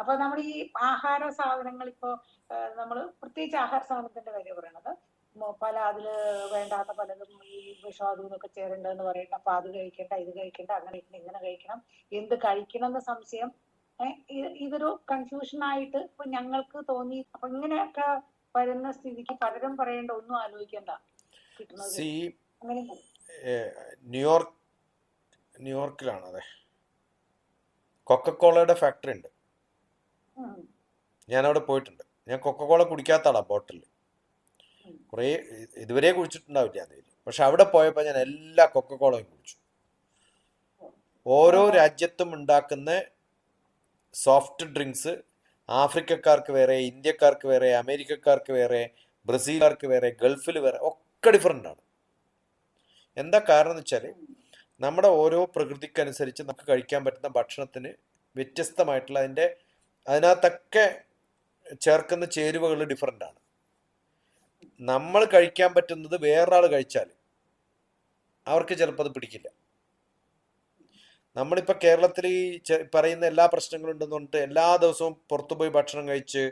അപ്പൊ നമ്മൾ ഈ ആഹാര സാധനങ്ങൾ ഇപ്പോ നമ്മൾ പ്രത്യേകിച്ച് ആഹാര സാധനത്തിന്റെ കാര്യം പറയണത്. പല അതിൽ വേണ്ടാത്ത പലതും ഈ വിഷാദം എന്നൊക്കെ ചേരണ്ടെന്ന് പറയുന്നത് അപ്പൊ അത് കഴിക്കണ്ട ഇത് കഴിക്കണ്ട അങ്ങനെ ഇങ്ങനെ കഴിക്കണം. എന്ത് കഴിക്കണം എന്ന സംശയം ഇതൊരു കൺഫ്യൂഷൻ ആയിട്ട് ഇപ്പൊ ഞങ്ങൾക്ക് തോന്നി. അപ്പൊ ഇങ്ങനെയൊക്കെ വരുന്ന സ്ഥിതിക്ക് പലരും പറയേണ്ട ഒന്നും ആലോചിക്കണ്ട. ന്യൂയോർക്ക് ന്യൂയോർക്കിലാണ് അതെ? കൊക്കക്കോളയുടെ ഫാക്ടറി ഉണ്ട്. ഞാൻ അവിടെ പോയിട്ടുണ്ട്. ഞാൻ കൊക്കക്കോള കുടിക്കാത്ത ആളാ ബോട്ടിൽ കുറേ ഇതുവരെ കുടിച്ചിട്ടുണ്ടാവില്ല അതിൽ. പക്ഷെ അവിടെ പോയപ്പോൾ ഞാൻ എല്ലാ കൊക്കക്കോളയും കുടിച്ചു. ഓരോ രാജ്യത്തും ഉണ്ടാക്കുന്ന സോഫ്റ്റ് ഡ്രിങ്ക്സ് ആഫ്രിക്കക്കാർക്ക് വേറെ ഇന്ത്യക്കാർക്ക് വേറെ അമേരിക്കക്കാർക്ക് വേറെ ബ്രസീലുകാർക്ക് വേറെ ഗൾഫിൽ വേറെ ഒക്കെ ഡിഫറെന്റ് ആണ്. എന്താ കാരണം എന്ന് വെച്ചാൽ നമ്മുടെ ഓരോ പ്രകൃതിക്കനുസരിച്ച് നമുക്ക് കഴിക്കാൻ പറ്റുന്ന ഭക്ഷണത്തിന് വ്യത്യസ്തമായിട്ടുള്ള അതിന്റെ അതിനകത്തൊക്കെ ചേർക്കുന്ന ചേരുവകൾ ഡിഫറെന്റ് ആണ് നമ്മൾ കഴിക്കാൻ പറ്റുന്നത് വേറൊരാൾ കഴിച്ചാൽ അവർക്ക് ചിലപ്പോൾ അത് പിടിക്കില്ല നമ്മളിപ്പോൾ കേരളത്തിൽ ഈ പറയുന്ന എല്ലാ പ്രശ്നങ്ങളും ഉണ്ടെന്ന് പറഞ്ഞിട്ട് എല്ലാ ദിവസവും പുറത്തു പോയി ഭക്ഷണം കഴിച്ച്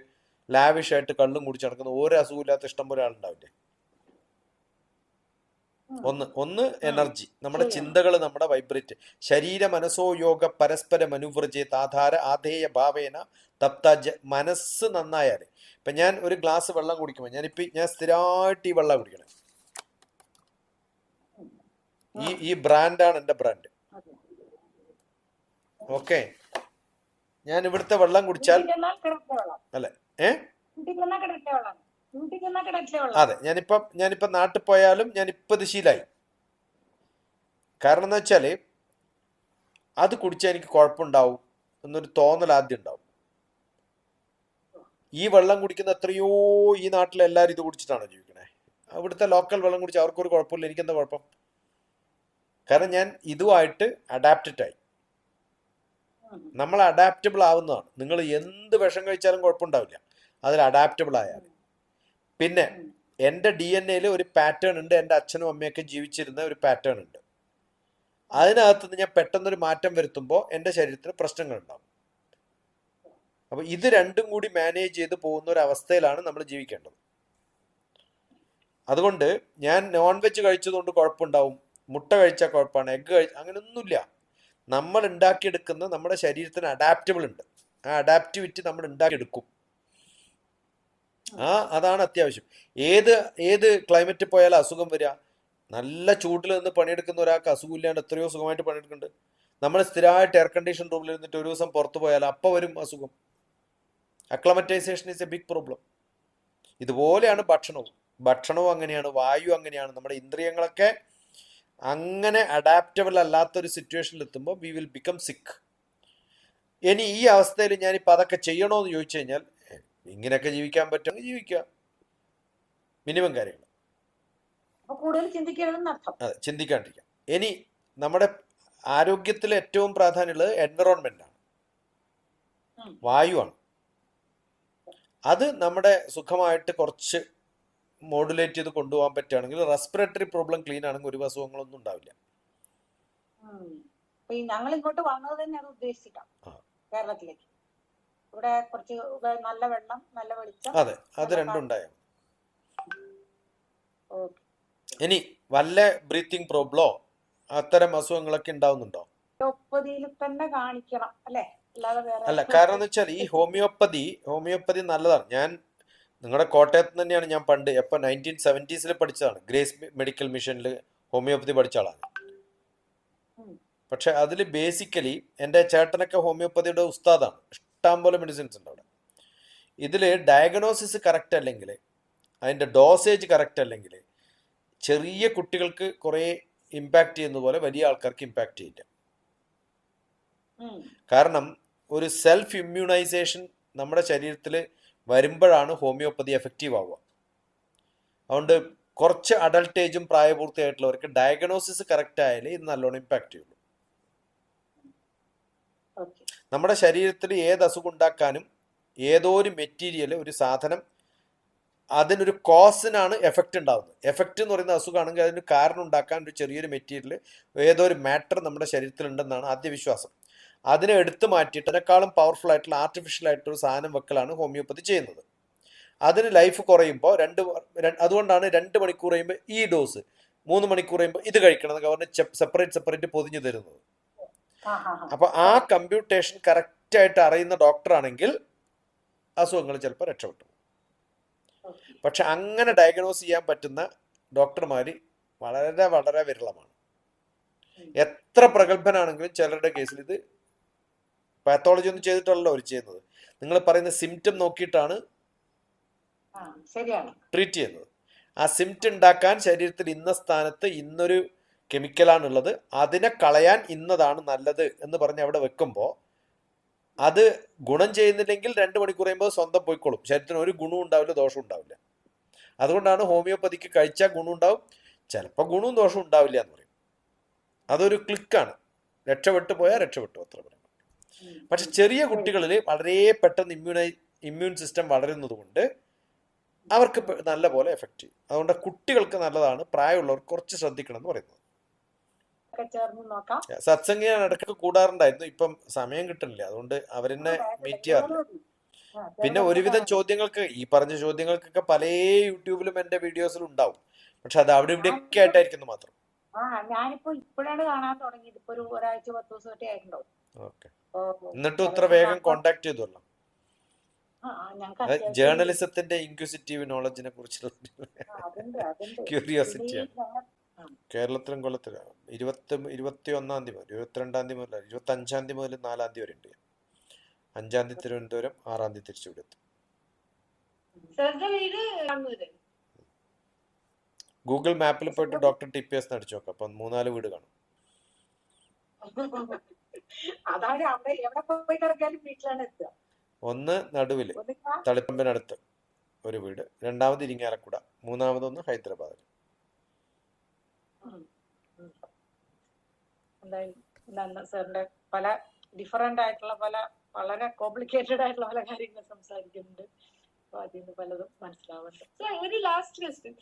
ലാവിഷായിട്ട് കള്ളും കുടിച്ച് നടക്കുന്ന ഒരു അസുഖമില്ലാത്ത ഇഷ്ടം പോലെ ആളുണ്ടാവില്ലേ. ഒന്ന് ഒന്ന് എനർജി നമ്മുടെ ചിന്തകൾ നമ്മുടെ വൈബ്രേറ്റ്. ശരീര മനസ്സോ യോഗ പരസ്പര അനുവ്രജേത് ആധാര ആധേയ ഭാവേന തപ്താജ മനസ്സ് നന്നായാൽ ഇപ്പം ഞാൻ ഒരു ഗ്ലാസ് വെള്ളം കുടിക്കുമ്പോൾ ഞാനിപ്പോൾ ഞാൻ സ്ഥിരമായിട്ട് ഈ വെള്ളം കുടിക്കണം. ഈ ഈ ബ്രാൻഡാണ് എന്റെ ബ്രാൻഡ്. ഓക്കെ. ഞാൻ ഇവിടുത്തെ വെള്ളം കുടിച്ചാൽ അല്ല? ഏ? അതെ ഞാനിപ്പം ഞാനിപ്പം നാട്ടിൽ പോയാലും ഞാനിപ്പോൾ ഇത് ശീലായി. കാരണം എന്ന് വെച്ചാൽ അത് കുടിച്ചാൽ എനിക്ക് കുഴപ്പമുണ്ടാവും എന്നൊരു തോന്നൽ ആദ്യം ഉണ്ടാവും. ഈ വെള്ളം കുടിക്കുന്ന എത്രയോ ഈ നാട്ടിലെ എല്ലാവരും ഇത് കുടിച്ചിട്ടാണ് ജീവിക്കണേ. അവിടുത്തെ ലോക്കൽ വെള്ളം കുടിച്ച് അവർക്കൊരു കുഴപ്പമില്ല എനിക്കെന്താ കുഴപ്പം? കാരണം ഞാൻ ഇതുമായിട്ട് അഡാപ്റ്റഡ് ആയി. നമ്മൾ അഡാപ്റ്റബിൾ ആവുന്നതാണ്. നിങ്ങൾ എന്ത് വിഷം കഴിച്ചാലും കുഴപ്പമുണ്ടാവില്ല. അതിൽ അഡാപ്റ്റബിൾ ആയാൽ പിന്നെ. എന്റെ ഡി എൻ എയിൽ ഒരു പാറ്റേൺ ഉണ്ട്. എന്റെ അച്ഛനും അമ്മയൊക്കെ ജീവിച്ചിരുന്ന ഒരു പാറ്റേൺ ഉണ്ട്. അതിനകത്ത് നിന്ന് ഞാൻ പെട്ടെന്നൊരു മാറ്റം വരുത്തുമ്പോൾ എന്റെ ശരീരത്തിന് പ്രശ്നങ്ങളുണ്ടാവും. അപ്പോൾ ഇത് രണ്ടും കൂടി മാനേജ് ചെയ്ത് പോകുന്ന ഒരു അവസ്ഥയിലാണ് നമ്മൾ ജീവിക്കേണ്ടത്. അതുകൊണ്ട് ഞാൻ നോൺ വെജ് കഴിച്ചതുകൊണ്ട് കുഴപ്പമുണ്ടാവും. മുട്ട കഴിച്ചാൽ കുഴപ്പമാണ്. എഗ്ഗ് കഴി അങ്ങനെയൊന്നുമില്ല. നമ്മൾ ഉണ്ടാക്കിയെടുക്കുന്ന നമ്മുടെ ശരീരത്തിന് അഡാപ്റ്റബിൾ ഉണ്ട്. ആ അഡാപ്റ്റിവിറ്റി നമ്മൾ ഉണ്ടാക്കിയെടുക്കും. ആ അതാണ് അത്യാവശ്യം. ഏത് ഏത് ക്ലൈമറ്റ് പോയാലും അസുഖം വരിക നല്ല ചൂട്ടിൽ നിന്ന് പണിയെടുക്കുന്ന ഒരാൾക്ക് അസുഖമില്ലാണ്ട് എത്രയോ സുഖമായിട്ട് പണിയെടുക്കുന്നുണ്ട്. നമ്മൾ സ്ഥിരമായിട്ട് എയർ കണ്ടീഷൻ റൂമിൽ ഇരുന്നിട്ട് ഒരു ദിവസം പുറത്തു പോയാൽ അപ്പോൾ വരും അസുഖം. Acclimatization is a big problem ഇതുപോലെയാണ് ഭക്ഷണവും. ഭക്ഷണവും അങ്ങനെയാണ് വായു അങ്ങനെയാണ്. നമ്മുടെ ഇന്ദ്രിയങ്ങളൊക്കെ അങ്ങനെ അഡാപ്റ്റബിൾ അല്ലാത്തൊരു സിറ്റുവേഷനിൽ എത്തുമ്പോൾ വി വിൽ ബിക്കം സിക്ക് ഇനി ഈ അവസ്ഥയിൽ ഞാനിപ്പോൾ അതൊക്കെ ചെയ്യണോ എന്ന് ചോദിച്ചു കഴിഞ്ഞാൽ ഇങ്ങനെയൊക്കെ ജീവിക്കാൻ പറ്റും ജീവിക്കാം. മിനിമം കാര്യങ്ങൾ. അതെ ചിന്തിക്കാണ്ടിരിക്കാം. ഇനി നമ്മുടെ ആരോഗ്യത്തിൽ ഏറ്റവും പ്രാധാന്യമുള്ളത് എൻവറോൺമെന്റ് ആണ്. വായുവാണ് അത് നമ്മുടെ സുഖമായിട്ട് കുറച്ച് മോഡുലേറ്റ് ചെയ്ത് കൊണ്ടുപോകാൻ പറ്റുകയാണെങ്കിൽ റെസ്പിറേറ്ററി പ്രോബ്ലം ക്ലീൻ ആണെങ്കിൽ ഒരു അസുഖങ്ങളൊന്നും ഉണ്ടാവില്ല. ഞങ്ങൾ ഇങ്ങോട്ട് വന്നത് തന്നെ അത് ഉദ്ദേശിച്ചിട്ടാണ്. കേരളത്തിലേക്ക്. ഇവിടെ കുറച്ച് നല്ല വെള്ളം നല്ല വെളിച്ചം. അതെ അത് രണ്ടും ഉണ്ടായാൽ ഓക്കെ. ഇനി വല്ല ബ്രീത്തിങ് പ്രോബ്ലോ അത്തരം അസുഖങ്ങളൊക്കെ ഉണ്ടാവുന്നുണ്ടോ? ഹോമിയോപ്പതിയിൽ തന്നെ കാണിക്കണം അല്ലേ? അല്ല കാരണം എന്ന് വെച്ചാൽ ഈ ഹോമിയോപ്പതി ഹോമിയോപ്പതി നല്ലതാണ്. ഞാൻ നിങ്ങളുടെ കോട്ടയത്ത് തന്നെയാണ് ഞാൻ പണ്ട് എപ്പോൾ നയന്റീൻ സെവന്റീസിൽ പഠിച്ചതാണ്. ഗ്രേസ് മെഡിക്കൽ മിഷനിൽ ഹോമിയോപ്പതി പഠിച്ച ആളാണ്. പക്ഷെ അതിൽ ബേസിക്കലി എന്റെ ചേട്ടനൊക്കെ ഹോമിയോപ്പതിയുടെ ഉസ്താദാണ്. ഇഷ്ടം പോലെ മെഡിസിൻസ് ഉണ്ട് അവിടെ. ഇതിൽ ഡയഗ്നോസിസ് കറക്റ്റ് അല്ലെങ്കിൽ അതിന്റെ ഡോസേജ് കറക്റ്റ് അല്ലെങ്കിൽ ചെറിയ കുട്ടികൾക്ക് കുറേ ഇമ്പാക്റ്റ് ചെയ്യുന്ന പോലെ വലിയ ആൾക്കാർക്ക് ഇമ്പാക്റ്റ് ചെയ്യില്ല. കാരണം ഒരു സെൽഫ് ഇമ്മ്യൂണൈസേഷൻ നമ്മുടെ ശരീരത്തിൽ വരുമ്പോഴാണ് ഹോമിയോപ്പതി എഫക്റ്റീവ് ആവുക. അതുകൊണ്ട് കുറച്ച് അഡൾട്ട് ഏജും പ്രായപൂർത്തിയായിട്ടുള്ളവർക്ക് ഡയഗ്നോസിസ് കറക്റ്റ് ആയാലേ ഇത് നല്ലോണം ഇമ്പാക്റ്റ് ചെയ്യുള്ളൂ. നമ്മുടെ ശരീരത്തിൽ ഏത് അസുഖം ഉണ്ടാക്കാനും ഏതോ ഒരു മെറ്റീരിയൽ ഒരു സാധനം അതിനൊരു കോസിനാണ് എഫക്റ്റ് ഉണ്ടാകുന്നത് എഫക്റ്റ് എന്ന് പറയുന്ന അസുഖമാണെങ്കിൽ അതിന് കാരണം ഉണ്ടാക്കാൻ ഒരു ചെറിയൊരു മെറ്റീരിയൽ ഏതോ ഒരു മാറ്റർ നമ്മുടെ ശരീരത്തിൽ ഉണ്ടെന്നാണ് ആദ്യ വിശ്വാസം അതിനെ എടുത്തു മാറ്റിയിട്ട് അതിനേക്കാളും പവർഫുൾ ആയിട്ടുള്ള ആർട്ടിഫിഷ്യൽ ആയിട്ടൊരു സാധനം വെക്കലാണ് ഹോമിയോപ്പതി ചെയ്യുന്നത്. അതിന് ലൈഫ് കുറയുമ്പോൾ രണ്ട് അതുകൊണ്ടാണ് രണ്ട് മണിക്കൂർ കഴിയുമ്പോൾ ഈ ഡോസ് മൂന്ന് മണിക്കൂർ കഴിയുമ്പോൾ ഇത് കഴിക്കണം എന്നൊക്കെ പറഞ്ഞ് സെപ്പറേറ്റ് സെപ്പറേറ്റ് പൊതിഞ്ഞു തരുന്നത്. അപ്പൊ ആ കമ്പ്യൂട്ടേഷൻ കറക്റ്റ് ആയിട്ട് അറിയുന്ന ഡോക്ടർ ആണെങ്കിൽ അസുഖങ്ങൾ ചിലപ്പോൾ രക്ഷപ്പെട്ടു പക്ഷെ അങ്ങനെ ഡയഗ്നോസ് ചെയ്യാൻ പറ്റുന്ന ഡോക്ടർമാർ വളരെ വളരെ വിരളമാണ്. എത്ര പ്രഗത്ഭനാണെങ്കിലും ചിലരുടെ കേസിൽ ഇത് പാത്തോളജി ഒന്നും ചെയ്തിട്ടല്ലോ അവർ ചെയ്യുന്നത്. നിങ്ങൾ പറയുന്ന സിംറ്റം നോക്കിയിട്ടാണ് ട്രീറ്റ് ചെയ്യുന്നത്. ആ സിംറ്റം ഉണ്ടാക്കാൻ ശരീരത്തിൽ ഇന്ന സ്ഥാനത്ത് ഇന്നൊരു കെമിക്കലാണുള്ളത്. അതിനെ കളയാൻ ഇന്നതാണ് നല്ലത് എന്ന് പറഞ്ഞ് അവിടെ വെക്കുമ്പോൾ അത് ഗുണം ചെയ്യുന്നില്ലെങ്കിൽ രണ്ട് മണിക്കൂർ കഴിയുമ്പോൾ സ്വന്തം പോയിക്കോളും. ശരീരത്തിന് ഒരു ഗുണവും ഉണ്ടാവില്ല ദോഷവും ഉണ്ടാവില്ല. അതുകൊണ്ടാണ് ഹോമിയോപ്പതിക്ക് കഴിച്ചാൽ ഗുണം ഉണ്ടാവും ചിലപ്പോൾ ഗുണവും ദോഷവും ഉണ്ടാവില്ല എന്ന് പറയും. അതൊരു ക്ലിക്കാണ്. രക്ഷപ്പെട്ടു പോയാൽ രക്ഷപ്പെട്ടു അത്ര പറയും. പക്ഷെ ചെറിയ കുട്ടികളിൽ വളരെ പെട്ടെന്ന് ഇമ്മ്യൂണൈ ഇമ്മ്യൂൺ സിസ്റ്റം വളരുന്നത് കൊണ്ട് അവർക്ക് നല്ല പോലെ എഫക്റ്റ് ചെയ്യും. അതുകൊണ്ട് കുട്ടികൾക്ക് നല്ലതാണ് പ്രായമുള്ളവർ കുറച്ച് ശ്രദ്ധിക്കണം എന്ന് പറയുന്നത്. ഒക്കെ ചേർന്ന് നോക്കാം. സത്സംഗി ഞാൻ ഇടയ്ക്ക് കൂടാറുണ്ടായിരുന്നു. ഇപ്പം സമയം കിട്ടുന്നില്ല. അതുകൊണ്ട് അവരെന്നെ മീറ്റ് ചെയ്യാറില്ല പിന്നെ ഒരുവിധം ചോദ്യങ്ങൾക്ക് ഈ പറഞ്ഞ ചോദ്യങ്ങൾക്കൊക്കെ പല യൂട്യൂബിലും എന്റെ വീഡിയോസിലും ഉണ്ടാവും. പക്ഷെ അത് അവിടെ ഇവിടെയൊക്കെ ആയിട്ടായിരിക്കുന്നു മാത്രം. ആ ഞാനിപ്പോ ഇപ്പോഴാണ് കാണാൻ തുടങ്ങിയത്. ഇപ്പൊ ഒരു ഒരാഴ്ച പത്ത് ആയിട്ടുണ്ടാവും. ഓക്കെ. അപ്പൊ എന്നിട്ടും ഇത്ര വേഗം കോണ്ടാക്ട് ചെയ്തല്ലോ ജേർണലിസത്തിന്റെ ഇൻക്വിസിറ്റീവ് നോളജിനെ കുറിച്ചുള്ള ക്യൂരിയോസിറ്റിയാണ് കേരളത്തിലും കൊല്ലത്തിലും. ഇരുപത്തി ഇരുപത്തി ഒന്നാം തീയതി മുതൽ ഇരുപത്തിരണ്ടാം തീയതി മുതൽ ഇരുപത്തി അഞ്ചാം തീയതി മുതൽ നാലാം തീയതി വരെ ഉണ്ട്. അഞ്ചാം തീയതി തിരുവനന്തപുരം ആറാം തീയതി തിരിച്ചുവിടെ എത്തും ഗൂഗിൾ മാപ്പിൽ പോയിട്ട് ഡോക്ടർ ടി പി എസ് അടിച്ചു നോക്കാം. അപ്പൊ മൂന്നാൽ വീട് കാണും. അതാണ് അവിടെ എവിടെ പോയി കിടക്കാനും വീട്ടിലാണ് എത്തുക. ഒന്ന് നടുവിൽ തളിപ്പമ്പിനടുത്ത് ഒരു വീട്. രണ്ടാമത് ഇരിങ്ങാലക്കുട. മൂന്നാമതൊന്ന് ഹൈദരാബാദിൽ. എന്തായാലും സാറിന്റെ പല ഡിഫറെന്റ് ആയിട്ടുള്ള പല വളരെ കോംപ്ലിക്കേറ്റഡ് ആയിട്ടുള്ള പല കാര്യങ്ങൾ സംസാരിക്കുന്നുണ്ട്. അപ്പൊ അതിൽ നിന്ന് പലതും മനസ്സിലാവുന്നുണ്ട്. ഒരു ലാസ്റ്റ് ക്വസ്റ്റ്യൻ